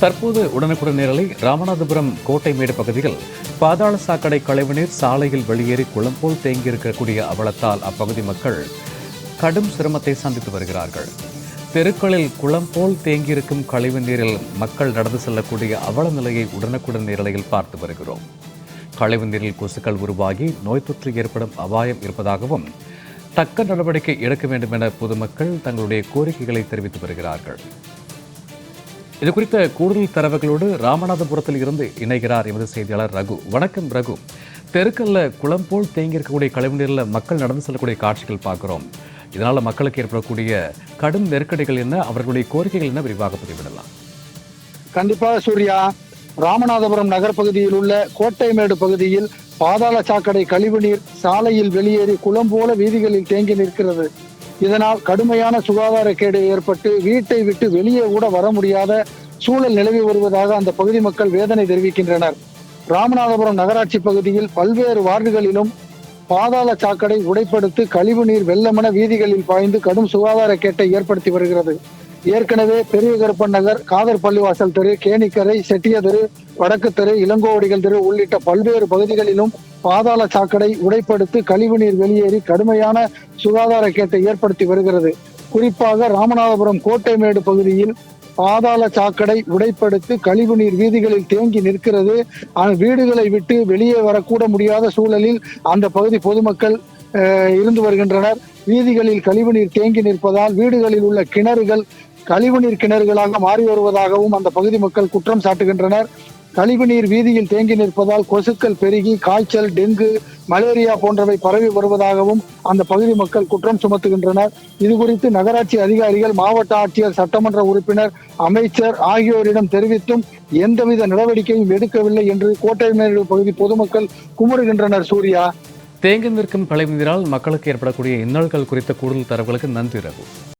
தற்போது உடனுக்குடன் நேரலை ராமநாதபுரம் கோட்டைமேடு பகுதியில் பாதாள சாக்கடை கழிவுநீர் சாலையில் வெளியேறி குளம் போல் தேங்கியிருக்கக்கூடிய அவலத்தால் அப்பகுதி மக்கள் கடும் சிரமத்தை சந்தித்து வருகிறார்கள். தெருக்களில் குளம் போல் தேங்கியிருக்கும் கழிவு நீரில் மக்கள் நடந்து செல்லக்கூடிய அவல நிலையை உடனுக்குடன் நேரலையில் பார்த்து வருகிறோம். கழிவு நீரில் கொசுக்கள் உருவாகி நோய் தொற்று ஏற்படும் அபாயம் இருப்பதாகவும் தக்க நடவடிக்கை எடுக்க வேண்டும் என பொதுமக்கள் தங்களுடைய கோரிக்கைகளை தெரிவித்து வருகிறார்கள். இது குறித்த கூடுதல் தரவுகளோடு ராமநாதபுரத்தில் இருந்து இணைகிறார் எமது செய்தியாளர் ரகு. வணக்கம் ரகு. தெருக்கல்ல குளம் போல் தேங்கி இருக்கக்கூடிய கழிவுநீரில் மக்கள் நடந்து செல்லக்கூடிய காட்சிகள் பார்க்குறோம். இதனால் மக்களுக்கு ஏற்படக்கூடிய கடும் நெருக்கடிகள் என்ன? அவர்களுடைய கோரிக்கைகள் என்ன? விரிவாக பதிவிடலாம். கண்டிப்பாக சூர்யா. ராமநாதபுரம் நகர் பகுதியில் உள்ள கோட்டைமேடு பகுதியில் பாதாள சாக்கடை கழிவுநீர் சாலையில் வெளியேறி குளம் போல வீதிகளில் தேங்கி நிற்கிறது. இதனால் கடுமையான சுகாதார கேடு ஏற்பட்டு வீட்டை விட்டு வெளியே கூட வர முடியாத சூழல் நிலவி வருவதாக அந்த பகுதி மக்கள் வேதனை தெரிவிக்கின்றனர். ராமநாதபுரம் நகராட்சி பகுதியில் பல்வேறு வார்டுகளிலும் பாதாள சாக்கடை உடைப்படுத்தி கழிவுநீர் வெள்ளமென வீதிகளில் பாய்ந்து கடும் சுகாதார கேட்டை ஏற்படுத்தி வருகிறது. ஏற்கனவே பெரிய கருப்பன் நகர் காதர் பள்ளிவாசல் தெரு கேணிக்கரை செட்டிய தெரு வடக்கு தெரு இளங்கோவடிகள் தெரு உள்ளிட்ட பல்வேறு பகுதிகளிலும் பாதாள சாக்கடை உடைப்படுத்தி கழிவுநீர் வெளியேறி கடுமையான சுகாதார கேட்டை ஏற்படுத்தி வருகிறது. குறிப்பாக ராமநாதபுரம் கோட்டைமேடு பகுதியில் பாதாள சாக்கடை உடைப்படுத்தி கழிவுநீர் வீதிகளில் தேங்கி நிற்கிறது. வீடுகளை விட்டு வெளியே வரக்கூட முடியாத சூழலில் அந்த பகுதி பொதுமக்கள் இருந்து வருகின்றனர். வீதிகளில் கழிவுநீர் தேங்கி நிற்பதால் வீடுகளில் உள்ள கிணறுகள் கழிவுநீர் கிணறுகளாக மாறி வருவதாகவும் அந்த பகுதி மக்கள் குற்றம் சாட்டுகின்றனர். கழிவு நீர் வீதியில் தேங்கி நிற்பதால் கொசுக்கள் பெருகி காய்ச்சல் டெங்கு மலேரியா போன்றவை பரவி வருவதாகவும் அந்த பகுதி மக்கள் குற்றம் சுமத்துகின்றனர். இது குறித்து நகராட்சி அதிகாரிகள் மாவட்ட ஆட்சியர் சட்டமன்ற உறுப்பினர் அமைச்சர் ஆகியோரிடம் தெரிவித்தும் எந்தவித நடவடிக்கையும் எடுக்கவில்லை என்று கோட்டைமேடு பகுதி பொதுமக்கள் குமுறுகின்றனர். சூர்யா. தேங்கி நிற்கும் கழிவு நீரால் மக்களுக்கு ஏற்படக்கூடிய இன்னல்கள் குறித்த கூடுதல் தரவுகளுக்கு நன்றி ரகு.